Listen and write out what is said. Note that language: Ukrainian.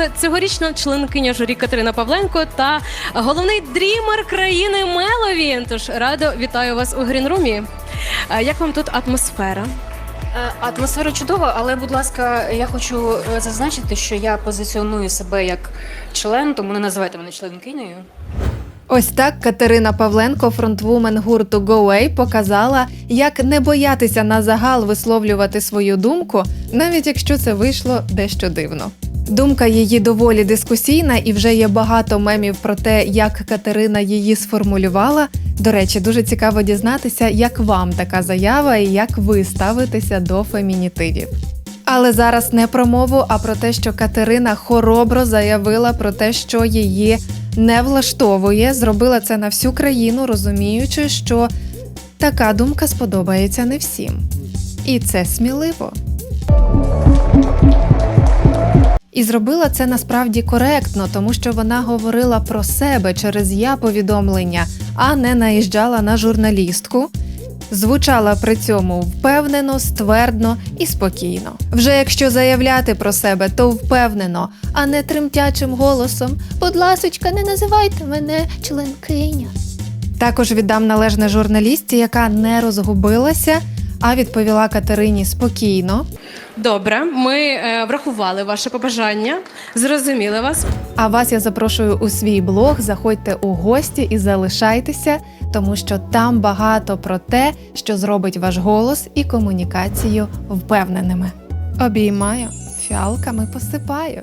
Це цьогорічна членкиня журі Катерина Павленко та головний дрімер країни Меловін. Тож радо вітаю вас у Грінрумі. Як вам тут атмосфера? Е, Атмосфера чудова, але, будь ласка, я хочу е, зазначити, що я позиціоную себе як член, тому не називайте мене членкинею. Ось так Катерина Павленко, фронтвумен гурту Go Away, показала, як не боятися на загал висловлювати свою думку, навіть якщо це вийшло дещо дивно. Думка її доволі дискусійна, і вже є багато мемів про те, як Катерина її сформулювала. До речі, дуже цікаво дізнатися, як вам така заява і як ви ставитеся до фемінітивів. Але зараз не про мову, а про те, що Катерина хоробро заявила про те, що її не влаштовує, зробила це на всю країну, розуміючи, що така думка сподобається не всім. І це сміливо. І зробила це насправді коректно, тому що вона говорила про себе через я повідомлення, а не наїжджала на журналістку. Звучала при цьому впевнено, ствердно і спокійно. Вже якщо заявляти про себе, то впевнено, а не тремтячим голосом. Будь ласочка, не називайте мене членкиня. Також віддам належне журналістці, яка не розгубилася, а відповіла Катерині спокійно. Добре, ми е, врахували ваше побажання, зрозуміли вас. А вас я запрошую у свій блог. Заходьте у гості і залишайтеся, тому що там багато про те, що зробить ваш голос і комунікацію впевненими. Обіймаю, фіалками посипаю.